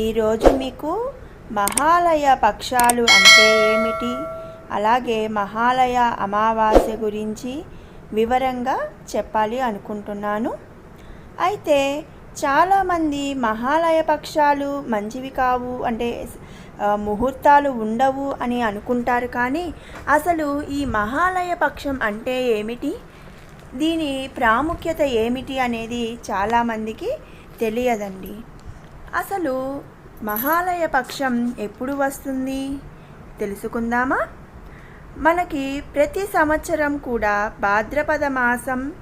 ఈరోజు మీకు మహాలయ పక్షాలు అంటే ఏమిటి? అలాగే మహాలయ అమావాస్య గురించి వివరంగా చెప్పాలి అనుకుంటున్నాను. అయితే చాలామంది మహాలయ పక్షాలు మంచివి కావు అంటే ముహూర్తాలు ఉండవు అని అనుకుంటారు కానీ అసలు ఈ మహాలయ పక్షం అంటే ఏమిటి? దీని ప్రాముఖ్యత ఏమిటి అనేది చాలామందికి తెలియదండి. అసలు మహాలయ పక్షం ఎప్పుడు వస్తుంది? తెలుసుకుందామా? మనకి ప్రతి సంవత్సరం కూడా భాద్రపద మాసం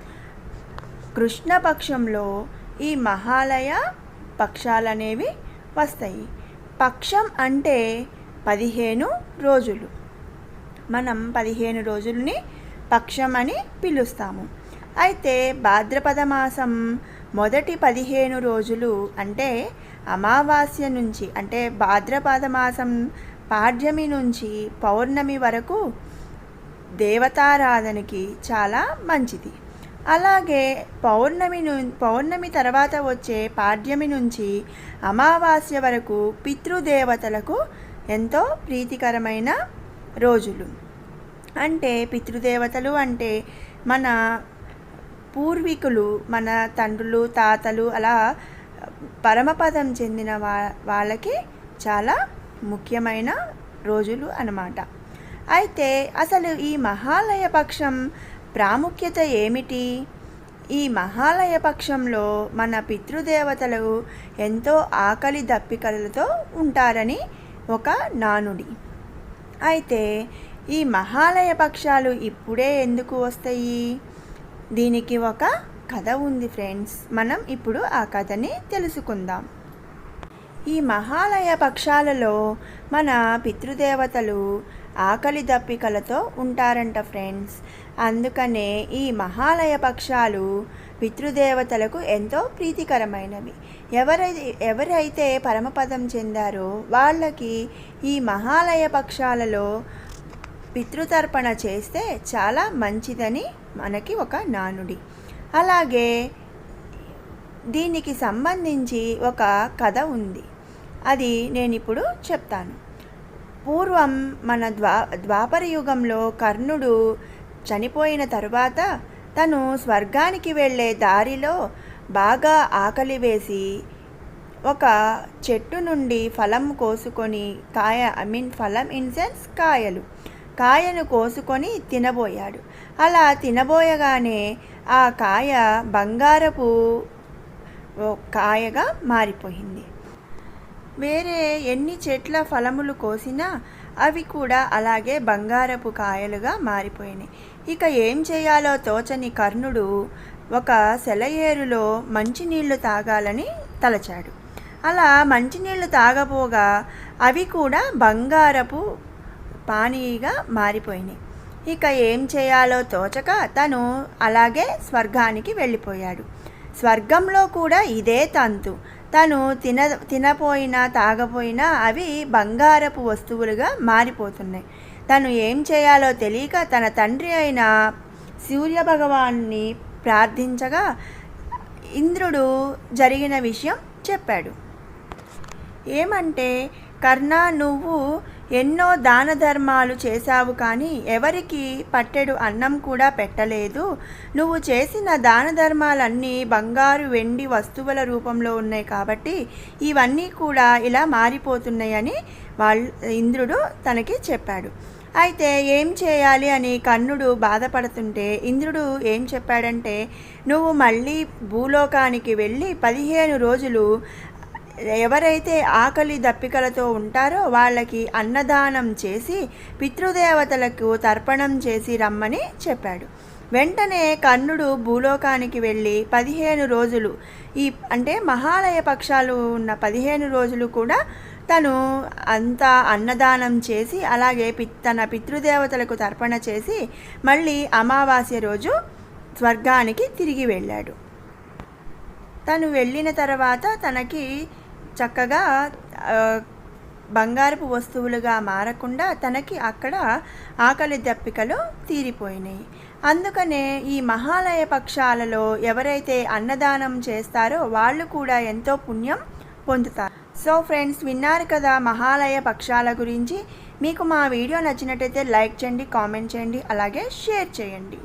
కృష్ణపక్షంలో ఈ మహాలయ పక్షాలనేవి వస్తాయి. పక్షం అంటే పదిహేను రోజులు. మనం పదిహేను రోజుల్ని పక్షం అని పిలుస్తాము. అయితే భాద్రపద మాసం మొదటి పదిహేను రోజులు అంటే అమావాస్య నుంచి అంటే భాద్రపద మాసం పాడ్యమి నుంచి పౌర్ణమి వరకు దేవతారాధనకి చాలా మంచిది. అలాగే పౌర్ణమి ను పౌర్ణమి తర్వాత వచ్చే పాడ్యమి నుంచి అమావాస్య వరకు పితృదేవతలకు ఎంతో ప్రీతికరమైన రోజులు. అంటే పితృదేవతలు అంటే మన పూర్వీకులు మన తండ్రులు తాతలు అలా పరమపదం చెందిన వా వాళ్ళకి చాలా ముఖ్యమైన రోజులు అన్నమాట. అయితే అసలు ఈ మహాలయ పక్షం ప్రాముఖ్యత ఏమిటి? ఈ మహాలయ పక్షంలో మన పితృదేవతలు ఎంతో ఆకలి దప్పికలతో ఉంటారని ఒక నానుడి. అయితే ఈ మహాలయ పక్షాలు ఇప్పుడే ఎందుకు వస్తాయి? దీనికి ఒక కథ ఉంది ఫ్రెండ్స్. మనం ఇప్పుడు ఆ కథని తెలుసుకుందాం. ఈ మహాలయ పక్షాలలో మన పితృదేవతలు ఆకలి దప్పికలతో ఉంటారంట ఫ్రెండ్స్. అందుకనే ఈ మహాలయ పక్షాలు పితృదేవతలకు ఎంతో ప్రీతికరమైనవి. ఎవరైతే ఎవరైతే పరమపదం చెందారో వాళ్ళకి ఈ మహాలయ పక్షాలలో పితృతర్పణ చేస్తే చాలా మంచిదని మనకి ఒక నానుడి. అలాగే దీనికి సంబంధించి ఒక కథ ఉంది. అది నేను ఇప్పుడు చెప్తాను. పూర్వం మన ద్వా ద్వాపర యుగంలో కర్ణుడు చనిపోయిన తరువాత తను స్వర్గానికి వెళ్ళే దారిలో బాగా ఆకలి వేసి ఒక చెట్టు నుండి ఫలం కోసుకొని కాయ ఐ మీన్ ఫలం ఇన్ సెన్స్ కాయలు కాయను కోసుకొని తినబోయాడు. అలా తినబోయగానే ఆ కాయ బంగారపు కాయగా మారిపోయింది. వేరే ఎన్ని చెట్ల ఫలములు కోసినా అవి కూడా అలాగే బంగారపు కాయలుగా మారిపోయినాయి. ఇక ఏం చేయాలో తోచని కర్ణుడు ఒక సెలయేరులో మంచినీళ్ళు తాగాలని తలచాడు. అలా మంచినీళ్ళు తాగబోగా అవి కూడా బంగారపు పానీగా మారిపోయినాయి. ఇక ఏం చేయాలో తోచక తను అలాగే స్వర్గానికి వెళ్ళిపోయాడు. స్వర్గంలో కూడా ఇదే తంతు. తను తిన తినపోయినా తాగపోయినా అవి బంగారపు వస్తువులుగా మారిపోతున్నాయి. తను ఏం చేయాలో తెలియక తన తండ్రి అయిన సూర్యభగవాన్ని ప్రార్థించగా ఇంద్రుడు జరిగిన విషయం చెప్పాడు. ఏమంటే కర్ణ నువ్వు ఎన్నో దాన ధర్మాలు చేశావు కానీ ఎవరికి పట్టెడు అన్నం కూడా పెట్టలేదు. నువ్వు చేసిన దాన ధర్మాలన్నీ బంగారు వెండి వస్తువుల రూపంలో ఉన్నాయి కాబట్టి ఇవన్నీ కూడా ఇలా మారిపోతున్నాయని వాళ్ళు ఇంద్రుడు తనకి చెప్పాడు. అయితే ఏం చేయాలి అని కర్ణుడు బాధపడుతుంటే ఇంద్రుడు ఏం చెప్పాడంటే నువ్వు మళ్ళీ భూలోకానికి వెళ్ళి పదిహేను రోజులు ఎవరైతే ఆకలి దప్పికలతో ఉంటారో వాళ్ళకి అన్నదానం చేసి పితృదేవతలకు తర్పణం చేసి రమ్మని చెప్పాడు. వెంటనే కర్ణుడు భూలోకానికి వెళ్ళి పదిహేను రోజులు ఈ అంటే మహాలయ పక్షాలు ఉన్న పదిహేను రోజులు కూడా తను అంతా అన్నదానం చేసి అలాగే పి తన పితృదేవతలకు తర్పణ చేసి మళ్ళీ అమావాస్య రోజు స్వర్గానికి తిరిగి వెళ్ళాడు. తను వెళ్ళిన తర్వాత తనకి చక్కగా బంగారపు వస్తువులుగా మారకుండా తనకి అక్కడ ఆకలి దప్పికలు తీరిపోయినాయి. అందుకనే ఈ మహాలయ పక్షాలలో ఎవరైతే అన్నదానం చేస్తారో వాళ్ళు కూడా ఎంతో పుణ్యం పొందుతారు. సో ఫ్రెండ్స్ విన్నారు కదా మహాలయ పక్షాల గురించి? మీకు మా వీడియో నచ్చినట్టయితే లైక్ చేయండి కామెంట్ చేయండి అలాగే షేర్ చేయండి.